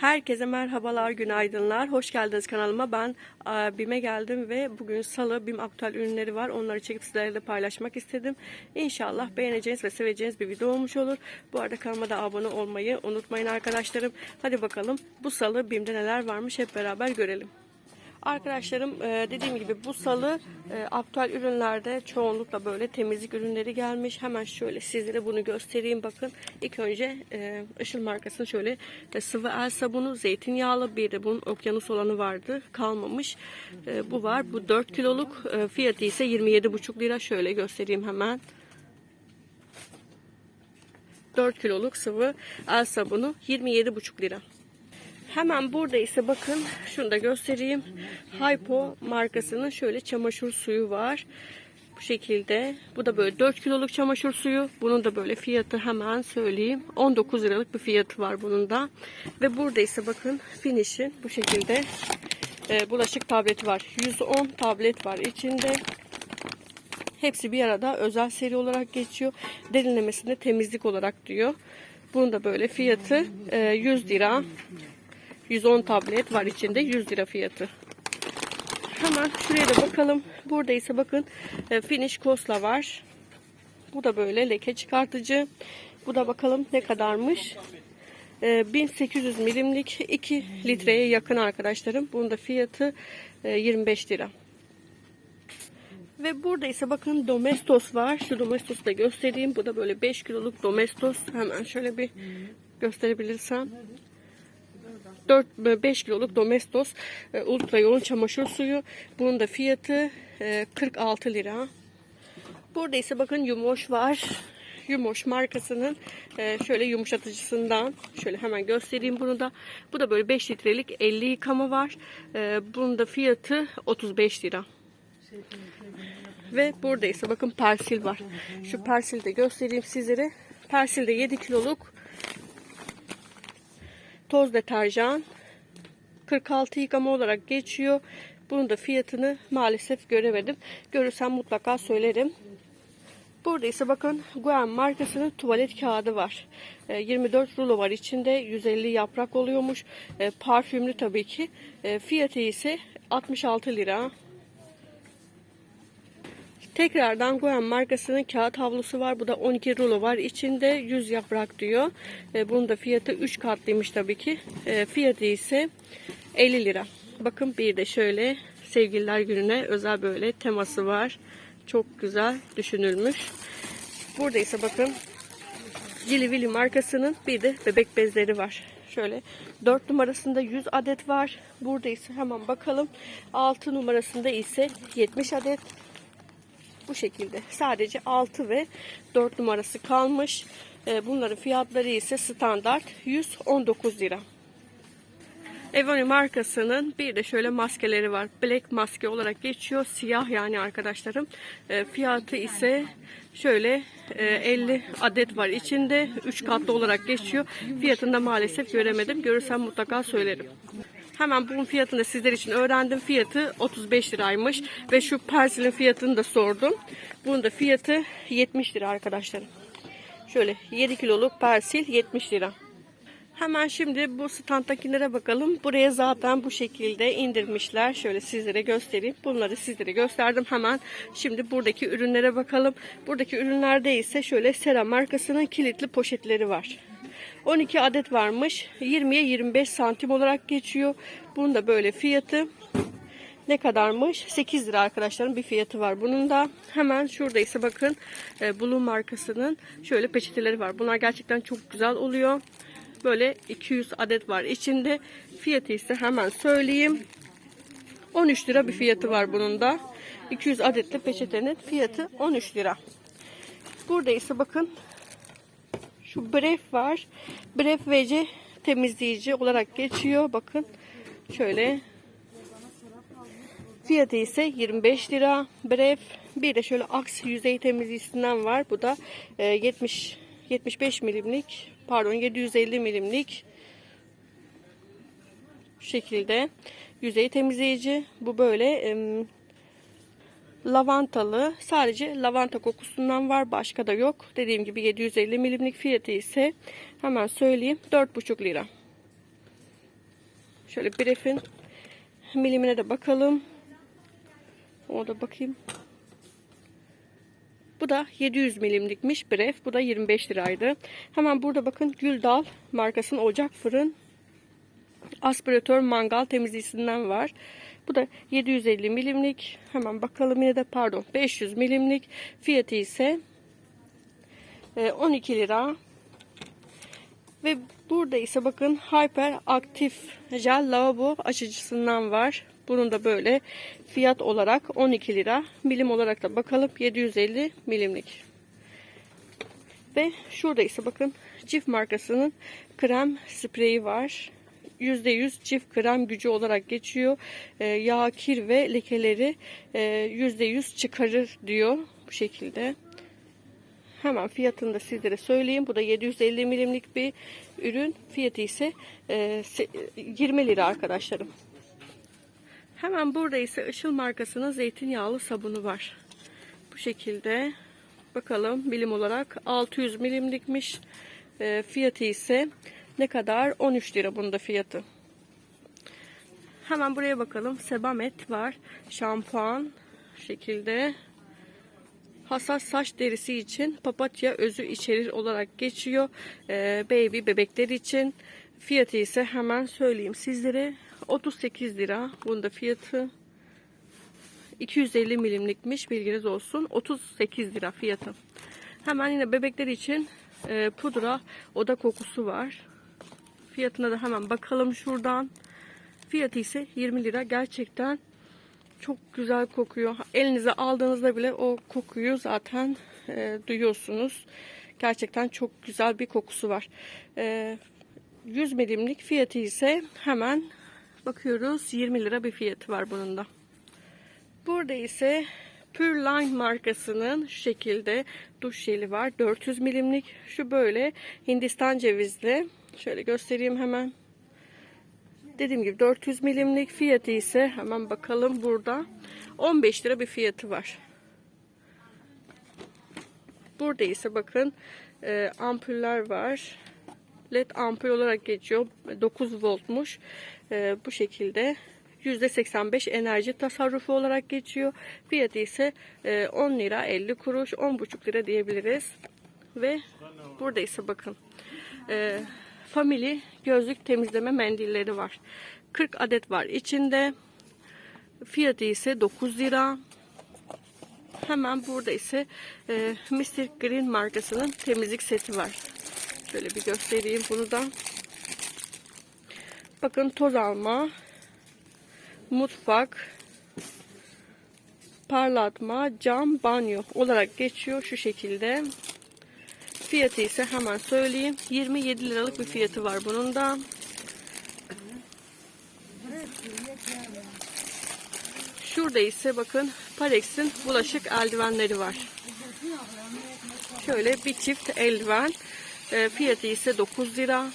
Herkese merhabalar, günaydınlar. Hoş geldiniz kanalıma. Ben e, BİM'e geldim ve bugün salı BİM aktüel ürünleri var. Onları çekip sizlerle paylaşmak istedim. İnşallah beğeneceğiniz ve seveceğiniz bir video olmuş olur. Bu arada kanalıma da abone olmayı unutmayın arkadaşlarım. Hadi bakalım bu salı BİM'de neler varmış hep beraber görelim. Arkadaşlarım e, dediğim gibi bu salı e, aktüel ürünlerde çoğunlukla böyle temizlik ürünleri gelmiş. Hemen şöyle sizlere bunu göstereyim. Bakın ilk önce e, Işıl markasının şöyle sıvı el sabunu zeytinyağlı bir de bunun okyanus olanı vardı. Kalmamış. Bu var. Bu 4 kiloluk fiyatı ise 27,5 lira. Şöyle göstereyim hemen. 4 kiloluk sıvı el sabunu 27,5 lira. Hemen burada ise bakın şunu da göstereyim. Hypo markasının şöyle çamaşır suyu var. Bu şekilde. Bu da böyle 4 kiloluk çamaşır suyu. Bunun da böyle fiyatı hemen söyleyeyim. 19 liralık bir fiyatı var bunun da. Ve burada ise bakın Finish'in bu şekilde e, bulaşık tableti var. 110 tablet var içinde. Hepsi bir arada özel seri olarak geçiyor. Derinlemesinde temizlik olarak diyor. Bunun da böyle fiyatı e, 100 lira. 110 tablet var içinde 100 lira fiyatı. Hemen şuraya da bakalım. Burada ise bakın e, finish kosla var. Bu da böyle leke çıkartıcı. Bu da bakalım ne kadarmış. E, 1800 milimlik 2 litreye yakın arkadaşlarım. Bunun da fiyatı e, 25 lira. Ve burada ise bakın domestos var. Şu domestos da göstereyim. Bu da böyle 5 kiloluk domestos. Hemen şöyle bir gösterebilirsem. 4-5 kiloluk domestos e, ultra yoğun çamaşır suyu. Bunun da fiyatı e, 46 lira. Burada ise bakın Yumoş var. Yumoş markasının e, şöyle yumuşatıcısından şöyle hemen göstereyim bunu da. Bu da böyle 5 litrelik 50 yıkama var. E, bunun da fiyatı 35 lira. Ve burada ise bakın persil var. Şu persil de göstereyim sizlere. Persil de 7 kiloluk toz deterjan 46 yıkama olarak geçiyor. Bunun da fiyatını maalesef göremedim. Görürsem mutlaka söylerim. Burada ise bakın Guam markasının tuvalet kağıdı var. E, 24 rulo var içinde. 150 yaprak oluyormuş. E, parfümlü tabii ki. E, fiyatı ise 66 lira. Tekrardan Guam markasının kağıt havlusu var. Bu da 12 rulo var. İçinde 100 yaprak diyor. E, bunun da fiyatı 3 katlıymış tabii ki. E, fiyatı ise 50 lira. Bakın bir de şöyle sevgililer gününe özel böyle teması var. Çok güzel düşünülmüş. Burada ise bakın Cili markasının bir de bebek bezleri var. Şöyle 4 numarasında 100 adet var. Burada ise hemen bakalım. 6 numarasında ise 70 adet. Bu şekilde. Sadece 6 ve 4 numarası kalmış. Ee, bunların fiyatları ise standart 119 lira. Evony markasının bir de şöyle maskeleri var. Black maske olarak geçiyor. Siyah yani arkadaşlarım. E, fiyatı ise şöyle e, 50 adet var içinde. 3 katlı olarak geçiyor. Fiyatını da maalesef göremedim. Görürsem mutlaka söylerim. Hemen bunun fiyatını sizler için öğrendim. Fiyatı 35 liraymış. Ve şu persilin fiyatını da sordum. Bunun da fiyatı 70 lira arkadaşlarım. Şöyle 7 kiloluk persil 70 lira. Hemen şimdi bu standtakilere bakalım. Buraya zaten bu şekilde indirmişler. Şöyle sizlere göstereyim. Bunları sizlere gösterdim hemen. Şimdi buradaki ürünlere bakalım. Buradaki ürünlerde ise şöyle Sera markasının kilitli poşetleri var. 12 adet varmış. 20'ye 25 santim olarak geçiyor. Bunun da böyle fiyatı ne kadarmış? 8 lira arkadaşlarım bir fiyatı var. Bunun da hemen şurada ise bakın e, Blue markasının şöyle peçeteleri var. Bunlar gerçekten çok güzel oluyor. Böyle 200 adet var içinde. Fiyatı ise hemen söyleyeyim. 13 lira bir fiyatı var bunun da. 200 adetli peçetenin fiyatı 13 lira. Burada ise bakın şu bref var. Bref VC temizleyici olarak geçiyor. Bakın şöyle Fiyatı ise 25 lira. Bref bir de şöyle aks yüzey temizleyicisinden var. Bu da 70 75 milimlik pardon 750 milimlik şu şekilde yüzey temizleyici. Bu böyle e, lavantalı. Sadece lavanta kokusundan var. Başka da yok. Dediğim gibi 750 milimlik fiyatı ise hemen söyleyeyim 4,5 lira. Şöyle brefin milimine de bakalım. Ona da bakayım. Bu da 700 milimlikmiş bref. Bu da 25 liraydı. Hemen burada bakın Güldal markasının ocak fırın aspiratör mangal temizleyicisinden var. Bu da 750 milimlik. Hemen bakalım yine de pardon 500 milimlik. Fiyatı ise e, 12 lira. Ve burada ise bakın Hyper Aktif Jel Lavabo açıcısından var. Bunun da böyle fiyat olarak 12 lira. Milim olarak da bakalım 750 milimlik. Ve şurada ise bakın Cif markasının krem spreyi var. %100 çift krem gücü olarak geçiyor. Ee, yağ, kir ve lekeleri e, %100 çıkarır diyor bu şekilde. Hemen fiyatını da sizlere söyleyeyim. Bu da 750 milimlik bir ürün. Fiyatı ise e, 20 lira arkadaşlarım. Hemen burada ise Işıl markasının zeytinyağlı sabunu var. Bu şekilde bakalım bilim olarak 600 milimlikmiş. E, fiyatı ise ne kadar? 13 lira bunda fiyatı. Hemen buraya bakalım. Sebamet var. Şampuan şekilde. Hassas saç derisi için papatya özü içerir olarak geçiyor. Ee, baby bebekler için. Fiyatı ise hemen söyleyeyim sizlere. 38 lira. Bunda fiyatı 250 milimlikmiş bilginiz olsun. 38 lira fiyatı. Hemen yine bebekler için e, pudra oda kokusu var. Fiyatına da hemen bakalım şuradan. Fiyatı ise 20 lira. Gerçekten çok güzel kokuyor. Elinize aldığınızda bile o kokuyu zaten e, duyuyorsunuz. Gerçekten çok güzel bir kokusu var. E, 100 milimlik fiyatı ise hemen bakıyoruz 20 lira bir fiyatı var bunun da. Burada ise Pure Line markasının şu şekilde duş jeli var. 400 milimlik. Şu böyle Hindistan cevizli. Şöyle göstereyim hemen. Dediğim gibi 400 milimlik fiyatı ise hemen bakalım burada 15 lira bir fiyatı var. Burada ise bakın e, ampuller var. LED ampul olarak geçiyor. 9 voltmuş. E, bu şekilde %85 enerji tasarrufu olarak geçiyor. Fiyatı ise e, 10 lira 50 kuruş 10,5 lira diyebiliriz. Ve burada ise bakın e, Family gözlük temizleme mendilleri var. 40 adet var içinde. Fiyatı ise 9 lira. Hemen burada ise e, Mr. Green markasının temizlik seti var. Şöyle bir göstereyim bunu da. Bakın toz alma, mutfak, parlatma, cam, banyo olarak geçiyor şu şekilde. Fiyatı ise hemen söyleyeyim. 27 liralık bir fiyatı var bunun da. Şurada ise bakın Parex'in bulaşık eldivenleri var. Şöyle bir çift eldiven. E, fiyatı ise 9 lira.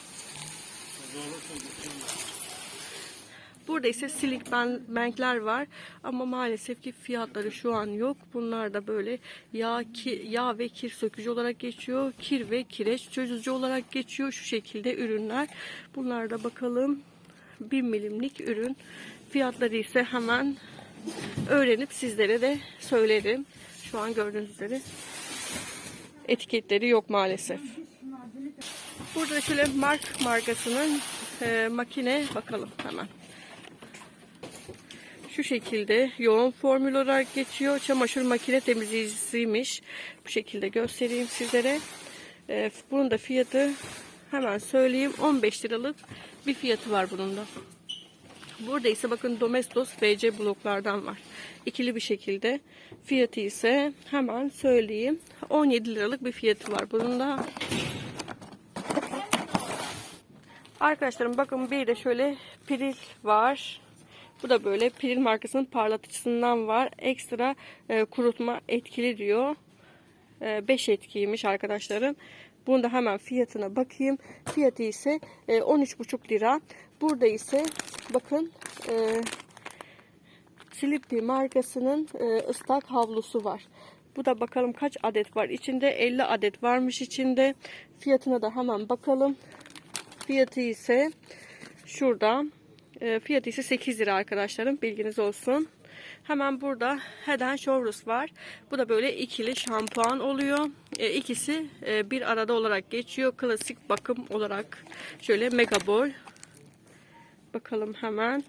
Burada ise silik bankler var ama maalesef ki fiyatları şu an yok. Bunlar da böyle yağ, ki, yağ ve kir sökücü olarak geçiyor. Kir ve kireç çözücü olarak geçiyor. Şu şekilde ürünler. Bunlar da bakalım 1 milimlik ürün. Fiyatları ise hemen öğrenip sizlere de söylerim. Şu an gördüğünüz üzere etiketleri yok maalesef. Burada şöyle Mark markasının e, makine bakalım hemen. Şu şekilde yoğun formül olarak geçiyor. Çamaşır makine temizleyicisiymiş. Bu şekilde göstereyim sizlere. Ee, bunun da fiyatı hemen söyleyeyim. 15 liralık bir fiyatı var bunun da. Burada ise bakın Domestos FC bloklardan var. İkili bir şekilde. Fiyatı ise hemen söyleyeyim. 17 liralık bir fiyatı var bunun da. Arkadaşlarım bakın bir de şöyle piril var. Bu da böyle Piril markasının parlatıcısından var. Ekstra e, kurutma etkili diyor. 5 e, etkiymiş arkadaşlarım. Bunu da hemen fiyatına bakayım. Fiyatı ise e, 13,5 lira. Burada ise bakın e, Sleepy markasının e, ıslak havlusu var. Bu da bakalım kaç adet var. İçinde 50 adet varmış içinde. Fiyatına da hemen bakalım. Fiyatı ise şurada E, fiyatı ise 8 lira arkadaşlarım. Bilginiz olsun. Hemen burada and Shoulders var. Bu da böyle ikili şampuan oluyor. E, ikisi e, bir arada olarak geçiyor. Klasik bakım olarak şöyle mega boy. Bakalım hemen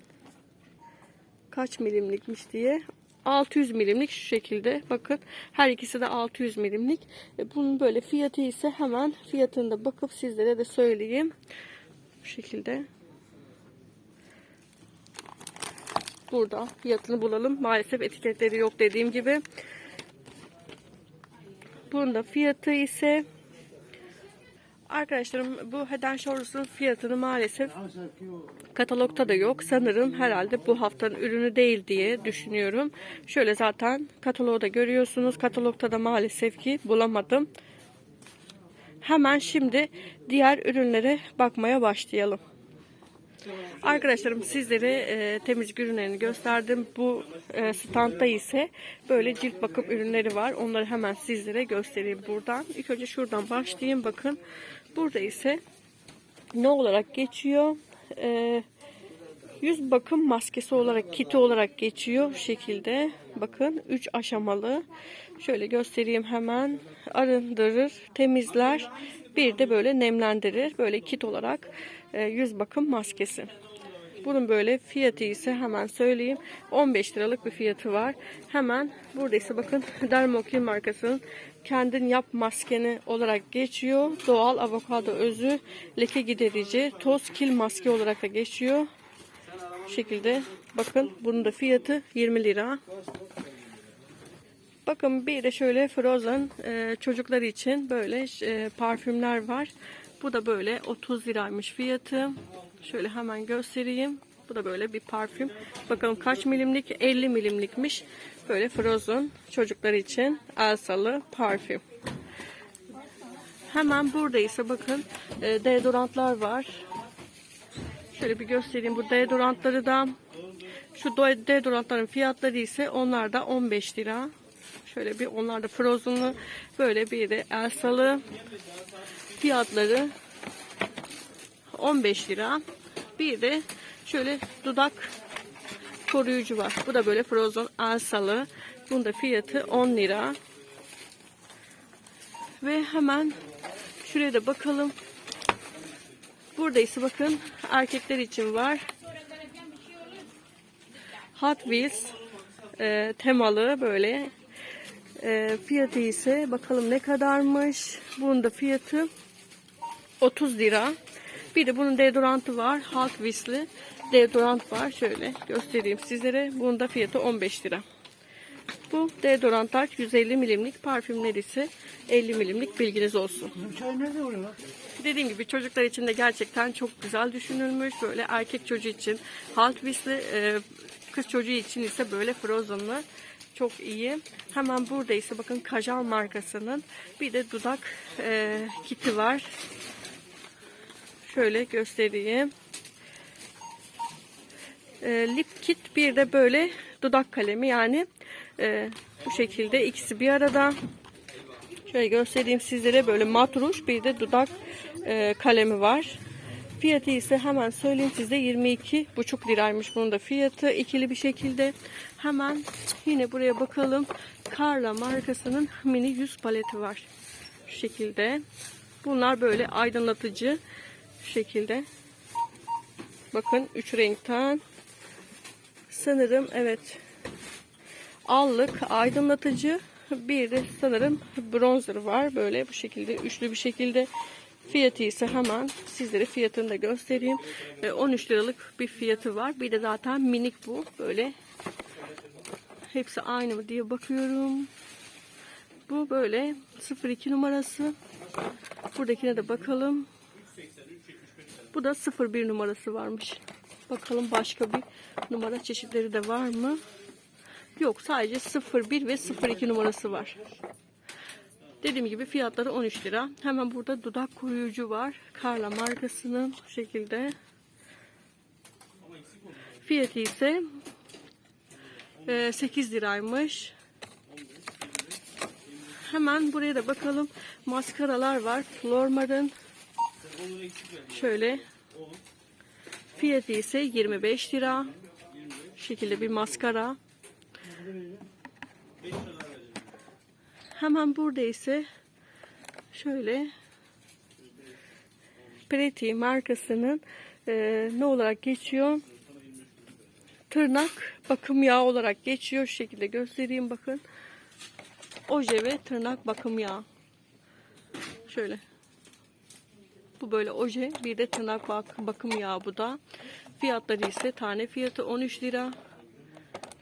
kaç milimlikmiş diye. 600 milimlik şu şekilde. Bakın her ikisi de 600 milimlik. E, Bunun böyle fiyatı ise hemen fiyatını da bakıp sizlere de söyleyeyim. Bu şekilde. Burada fiyatını bulalım. Maalesef etiketleri yok dediğim gibi. Bunun da fiyatı ise Arkadaşlarım bu Head and Shoulders'ın fiyatını maalesef katalogta da yok. Sanırım herhalde bu haftanın ürünü değil diye düşünüyorum. Şöyle zaten kataloğu da görüyorsunuz. Katalogta da maalesef ki bulamadım. Hemen şimdi diğer ürünlere bakmaya başlayalım. Arkadaşlarım sizlere e, temizlik ürünlerini gösterdim. Bu e, standta ise böyle cilt bakım ürünleri var. Onları hemen sizlere göstereyim buradan. İlk önce şuradan başlayayım. Bakın burada ise ne olarak geçiyor? E, yüz bakım maskesi olarak kiti olarak geçiyor şu şekilde. Bakın 3 aşamalı. Şöyle göstereyim hemen. Arındırır, temizler. Bir de böyle nemlendirir. Böyle kit olarak e, yüz bakım maskesi. Bunun böyle fiyatı ise hemen söyleyeyim. 15 liralık bir fiyatı var. Hemen burada ise bakın Dermokin markasının kendin yap maskeni olarak geçiyor. Doğal avokado özü, leke giderici, toz kil maske olarak da geçiyor. Bu şekilde bakın bunun da fiyatı 20 lira. Bakın bir de şöyle Frozen e, çocuklar için böyle e, parfümler var. Bu da böyle 30 liraymış fiyatı. Şöyle hemen göstereyim. Bu da böyle bir parfüm. Bakalım kaç milimlik? 50 milimlikmiş. Böyle Frozen çocuklar için Elsa'lı parfüm. Hemen burada ise bakın e, deodorantlar var. Şöyle bir göstereyim. Bu deodorantları da şu do- deodorantların fiyatları ise onlar da 15 lira. Şöyle bir onlar da Frozen'lı böyle bir de Elsa'lı fiyatları 15 lira. Bir de şöyle dudak koruyucu var. Bu da böyle Frozen Elsa'lı. Bunun da fiyatı 10 lira. Ve hemen şuraya da bakalım. Burada ise bakın erkekler için var. Hot Wheels e, temalı böyle e, fiyatı ise bakalım ne kadarmış. Bunun da fiyatı 30 lira. Bir de bunun deodorantı var. Hot Wheels'li deodorant var. Şöyle göstereyim sizlere. Bunun da fiyatı 15 lira. Bu deodorantlar 150 milimlik, parfümler ise 50 milimlik bilginiz olsun. Çay nerede oluyor? Dediğim gibi çocuklar için de gerçekten çok güzel düşünülmüş. Böyle erkek çocuğu için Hot Wheels'li, e, kız çocuğu için ise böyle Frozen'lı çok iyi. Hemen burada ise bakın Kajal markasının bir de dudak e, kiti var. Şöyle göstereyim. E, lip kit bir de böyle dudak kalemi yani e, bu şekilde ikisi bir arada. Şöyle göstereyim sizlere böyle mat ruj bir de dudak e, kalemi var. Fiyatı ise hemen söyleyeyim size 22,5 liraymış bunun da fiyatı ikili bir şekilde. Hemen yine buraya bakalım. Carla markasının mini yüz paleti var. Şu şekilde. Bunlar böyle aydınlatıcı şekilde. Bakın 3 renkten. Sanırım evet. Allık aydınlatıcı bir de sanırım bronzer var. Böyle bu şekilde üçlü bir şekilde. Fiyatı ise hemen sizlere fiyatını da göstereyim. E, 13 liralık bir fiyatı var. Bir de zaten minik bu. Böyle hepsi aynı mı diye bakıyorum. Bu böyle 02 numarası. Buradakine de bakalım. Bu da 01 numarası varmış. Bakalım başka bir numara çeşitleri de var mı? Yok sadece 01 ve 02 numarası var. Dediğim gibi fiyatları 13 lira. Hemen burada dudak koruyucu var. Carla markasının bu şekilde. Fiyatı ise e, 8 liraymış. Hemen buraya da bakalım. Maskaralar var. Flormar'ın şöyle Fiyatı ise 25 lira. Şekilde bir maskara. Hemen burada ise şöyle Pretty markasının e, ne olarak geçiyor? Tırnak bakım yağı olarak geçiyor. Şu şekilde göstereyim bakın. Oje ve tırnak bakım yağı. Şöyle. Bu böyle oje. Bir de tırnak bak bakım yağı bu da. Fiyatları ise tane fiyatı 13 lira.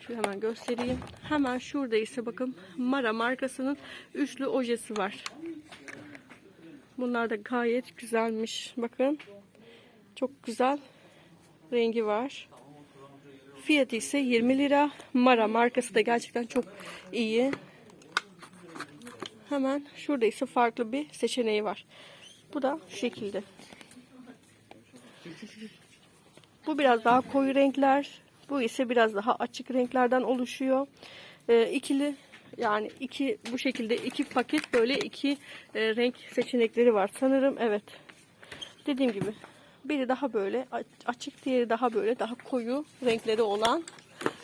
Şöyle hemen göstereyim. Hemen şurada ise bakın Mara markasının üçlü ojesi var. Bunlar da gayet güzelmiş. Bakın. Çok güzel rengi var. Fiyatı ise 20 lira. Mara markası da gerçekten çok iyi. Hemen şurada ise farklı bir seçeneği var. Bu da şu şekilde. Bu biraz daha koyu renkler. Bu ise biraz daha açık renklerden oluşuyor. Ee, ikili yani iki bu şekilde iki paket böyle iki e, renk seçenekleri var sanırım. Evet. Dediğim gibi biri daha böyle açık, diğeri daha böyle daha koyu renkleri olan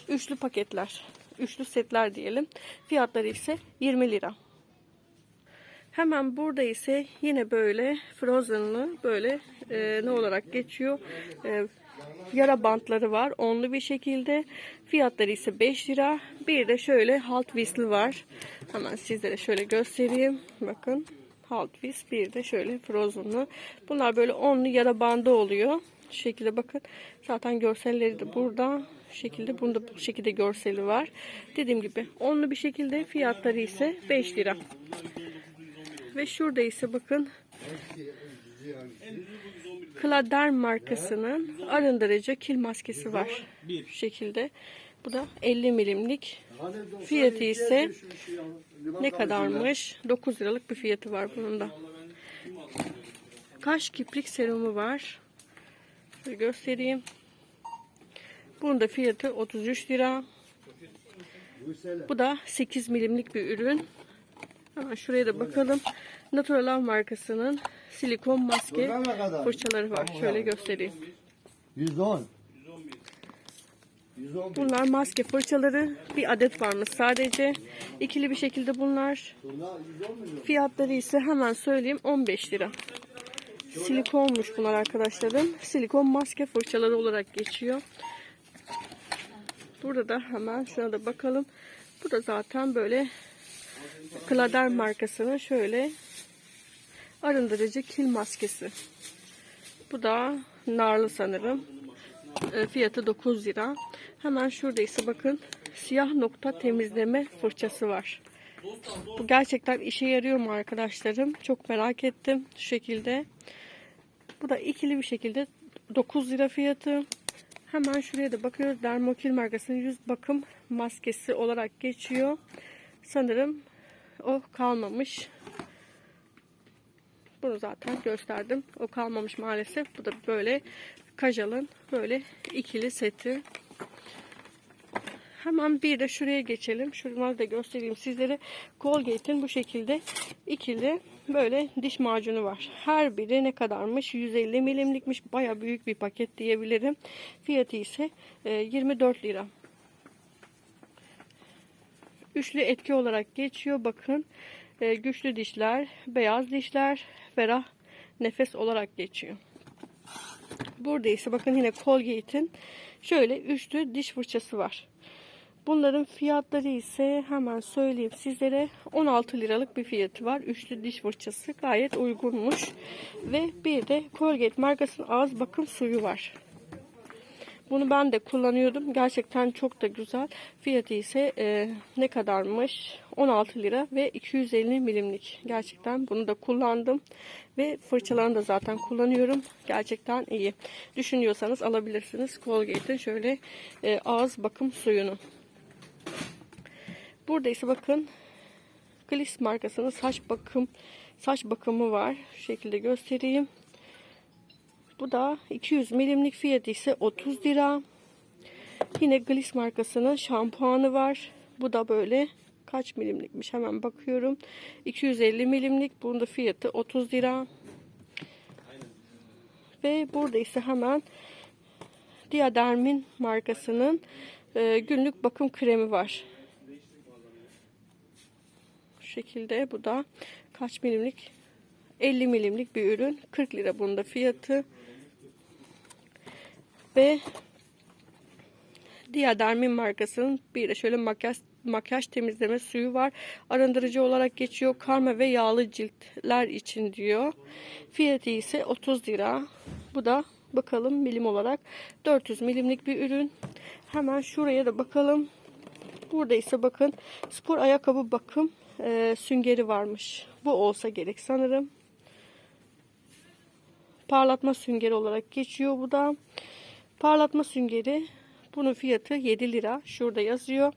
üçlü paketler. Üçlü setler diyelim. Fiyatları ise 20 lira. Hemen burada ise yine böyle Frozen'lı böyle e, ne olarak geçiyor? E, yara bantları var. Onlu bir şekilde. Fiyatları ise 5 lira. Bir de şöyle Halt Whistle var. Hemen sizlere şöyle göstereyim. Bakın. Halt Whistle bir de şöyle Frozen'lı. Bunlar böyle onlu yara bandı oluyor. Şu şekilde bakın. Zaten görselleri de burada. Şu şekilde bunda bu şekilde görseli var. Dediğim gibi onlu bir şekilde fiyatları ise 5 lira. Ve şurada ise bakın Klader markasının arındırıcı kil maskesi var. Şu şekilde. Bu da 50 milimlik. Fiyatı ise ne kadarmış? 9 liralık bir fiyatı var bunun da. Kaş kiprik serumu var. Şöyle göstereyim. Bunun da fiyatı 33 lira. Bu da 8 milimlik bir ürün. Hemen şuraya da bakalım. Natural markasının silikon maske fırçaları var. Şöyle göstereyim. 110. 110 Bunlar maske fırçaları. Bir adet varmış sadece. İkili bir şekilde bunlar. Bunlar 110 milyon. Fiyatları ise hemen söyleyeyim 15 lira. Silikonmuş bunlar arkadaşlarım. Silikon maske fırçaları olarak geçiyor. Burada da hemen şuna da bakalım. Bu da zaten böyle Klader markasının şöyle arındırıcı kil maskesi. Bu da narlı sanırım. E, Fiyatı 9 lira. Hemen şurada ise bakın siyah nokta temizleme fırçası var. Bu gerçekten işe yarıyor mu arkadaşlarım? Çok merak ettim. Şu şekilde. Bu da ikili bir şekilde 9 lira fiyatı. Hemen şuraya da bakıyoruz. Dermokil markasının yüz bakım maskesi olarak geçiyor. Sanırım o kalmamış. Bunu zaten gösterdim. O kalmamış maalesef. Bu da böyle Kajal'ın böyle ikili seti. Hemen bir de şuraya geçelim. Şuraları da göstereyim sizlere. Colgate'in bu şekilde ikili böyle diş macunu var. Her biri ne kadarmış? 150 milimlikmiş. Baya büyük bir paket diyebilirim. Fiyatı ise e, 24 lira. Üçlü etki olarak geçiyor. Bakın e, güçlü dişler, beyaz dişler, ferah nefes olarak geçiyor. Burada ise bakın yine Colgate'in şöyle üçlü diş fırçası var. Bunların fiyatları ise hemen söyleyeyim sizlere 16 liralık bir fiyatı var. Üçlü diş fırçası gayet uygunmuş. Ve bir de Colgate markasının ağız bakım suyu var. Bunu ben de kullanıyordum. Gerçekten çok da güzel. Fiyatı ise e, ne kadarmış? 16 lira ve 250 milimlik. Gerçekten bunu da kullandım. Ve fırçalarını da zaten kullanıyorum. Gerçekten iyi. Düşünüyorsanız alabilirsiniz. Colgate'in şöyle e, ağız bakım suyunu. Burada ise bakın Gliss markasının saç bakım saç bakımı var. Şu şekilde göstereyim. Bu da 200 milimlik fiyatı ise 30 lira. Yine Gliss markasının şampuanı var. Bu da böyle kaç milimlikmiş hemen bakıyorum. 250 milimlik. Bunun da fiyatı 30 lira. Ve burada ise hemen Diadermin markasının e, günlük bakım kremi var. Şu şekilde bu da kaç milimlik? 50 milimlik bir ürün. 40 lira bunun da fiyatı. Ve Diadermin markasının bir de şöyle makyaj makyaj temizleme suyu var. Arındırıcı olarak geçiyor. Karma ve yağlı ciltler için diyor. Fiyatı ise 30 lira. Bu da bakalım milim olarak 400 milimlik bir ürün. Hemen şuraya da bakalım. Burada ise bakın spor ayakkabı bakım e, süngeri varmış. Bu olsa gerek sanırım. Parlatma süngeri olarak geçiyor bu da. Parlatma süngeri bunun fiyatı 7 lira. Şurada yazıyor.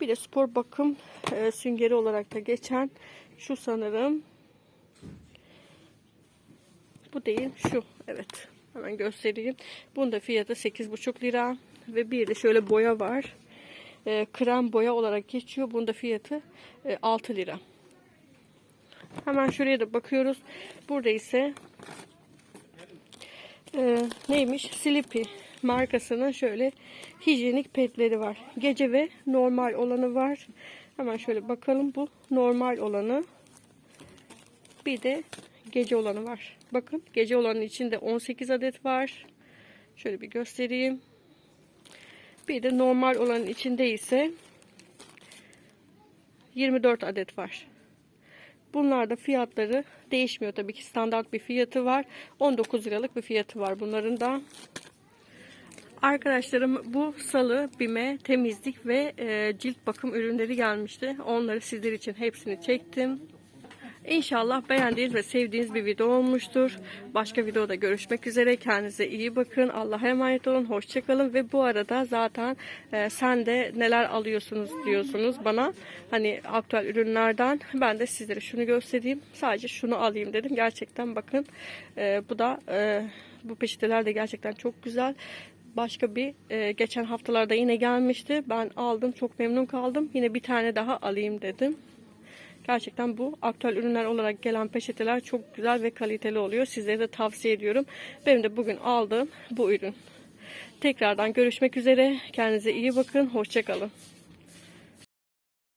Bir de spor bakım e, süngeri olarak da geçen şu sanırım. Bu değil şu. Evet. Hemen göstereyim. Bunun da fiyatı 8,5 lira. Ve bir de şöyle boya var. E, krem boya olarak geçiyor. Bunun da fiyatı e, 6 lira. Hemen şuraya da bakıyoruz. Burada ise e, neymiş? Sleepy markasının şöyle hijyenik petleri var. Gece ve normal olanı var. Hemen şöyle bakalım. Bu normal olanı. Bir de gece olanı var. Bakın gece olanın içinde 18 adet var. Şöyle bir göstereyim. Bir de normal olanın içinde ise 24 adet var. Bunlar da fiyatları değişmiyor tabii ki standart bir fiyatı var. 19 liralık bir fiyatı var bunların da. Arkadaşlarım bu salı BİM'e temizlik ve e, cilt bakım ürünleri gelmişti. Onları sizler için hepsini çektim. İnşallah beğendiğiniz ve sevdiğiniz bir video olmuştur. Başka videoda görüşmek üzere. Kendinize iyi bakın. Allah'a emanet olun. Hoşçakalın. Ve bu arada zaten e, sen de neler alıyorsunuz diyorsunuz bana. Hani aktüel ürünlerden. Ben de sizlere şunu göstereyim. Sadece şunu alayım dedim. Gerçekten bakın. e, bu da e, bu peçeteler de gerçekten çok güzel başka bir e, geçen haftalarda yine gelmişti. Ben aldım çok memnun kaldım. Yine bir tane daha alayım dedim. Gerçekten bu aktüel ürünler olarak gelen peçeteler çok güzel ve kaliteli oluyor. Sizlere de tavsiye ediyorum. Benim de bugün aldığım bu ürün. Tekrardan görüşmek üzere. Kendinize iyi bakın. Hoşçakalın.